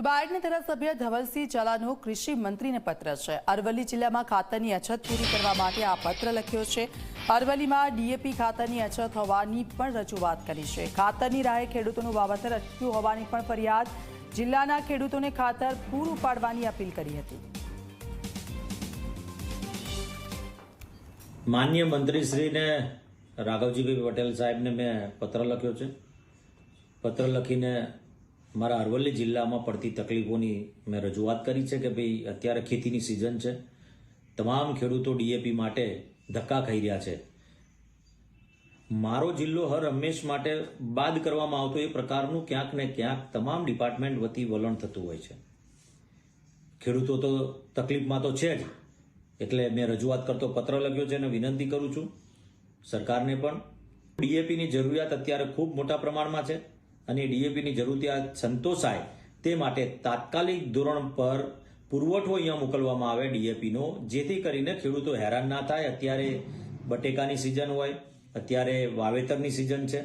તો બાયડના ધારાસભ્ય ધવલસિંહ ઝાલાનો કૃષિ મંત્રીને પત્ર છે. અરવલ્લી જિલ્લામાં ખાતરની અછત પૂરી કરવા માટે આ પત્ર લખ્યો છે. અરવલ્લીમાં ડીએપી ખાતરની અછત હોવાની પણ રજૂઆત કરી છે. ખાતરની રાહે ખેડૂતોનું વાવતર અટક્યું હોવાની પણ ફરિયાદ. જિલ્લાના ખેડૂતોને ખાતર પૂરું પાડવાની અપીલ કરી હતી. માન્ય મંત્રીશ્રીને રાઘવજીભાઈ પટેલ સાહેબને મેં પત્ર લખ્યો છે. પત્ર લખીને મારા અરવલ્લી જિલ્લામાં પડતી તકલીફોની મેં રજૂઆત કરી છે કે ભાઈ, અત્યારે ખેતીની સિઝન છે. તમામ ખેડૂતો ડીએપી માટે ધક્કા ખાઈ રહ્યા છે. મારો જિલ્લો હર હંમેશ માટે બાદ કરવામાં આવતો એ પ્રકારનું ક્યાંક ને ક્યાંક તમામ ડિપાર્ટમેન્ટ વતી વલણ થતું હોય છે. ખેડૂતો તો તકલીફમાં તો છે જ, એટલે મેં રજૂઆત કરતો પત્ર લખ્યો છે અને વિનંતી કરું છું. સરકારને પણ ડીએપીની જરૂરિયાત અત્યારે ખૂબ મોટા પ્રમાણમાં છે. અને ડીએપીની જરૂરિયાત સંતોષાય તે માટે તાત્કાલિક ધોરણ પર પુરવઠો અહીંયા મોકલવામાં આવે ડીએપીનો, જેથી કરીને ખેડૂતો હેરાન ના થાય. અત્યારે બટેકાની સિઝન હોય, અત્યારે વાવેતરની સિઝન છે.